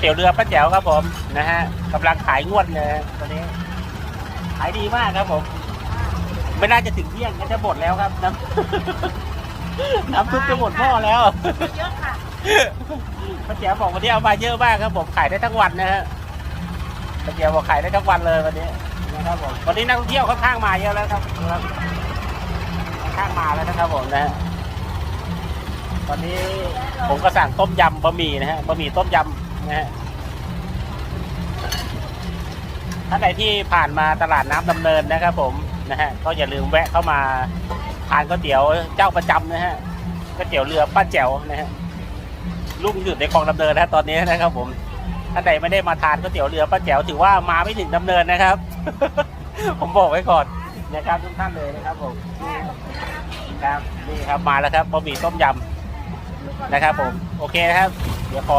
เตี๋ยวเรือป้าแจ๋วครับผมนะฮะกำลังขายงวดเลยตอนนี้ ขายดีมากครับผม ไม่น่าจะถึงเที่ยงก็จะหมดแล้วครับน้ำน้ำซุปจะหมดหม้อแล้วเยอะค่ะป้าแจ๋วบอกวันนี้เอามาเยอะมากครับผมขายได้ทั้งวันนะฮะป้าแจ๋วบอกขายได้ทั้งวันเลยวันนี้นะครับผมวันนี้นักท่องเที่ยวค่อนข้างมาเยอะแล้วครับค่อนข้างมาแล้วนะครับผมนะฮะตอนนี้ผมก็สั่งต้มยำบะหมี่นะฮะบะหมี่ต้มยำ นะฮะท่านใดที่ผ่านมาตลาดน้ำดำเนินนะครับ ผมนะฮะก็อย่าลืมแวะเข้ามาทานก๋วยเตี๋ยวเจ้าประจำนะฮะก๋วยเตี๋ยวเรือป้าแจ๋วนะฮะลุงอยู่ในคลองดำเนินนะตอนนี้นะครับผมท่านใดไม่ได้มาทานก๋วยเตี๋ยวเรือป้าแจ๋วถือว่ามาไม่ถึงดำเนินนะครับ ผมบอกไว้ก่อนนะครับทุกท่านเลยนะครับผมครับนี่ครับมาแล้วครับบะหมี่ต้มยำนะครับ ผมโอเคนะครับ เดี๋ยวขอ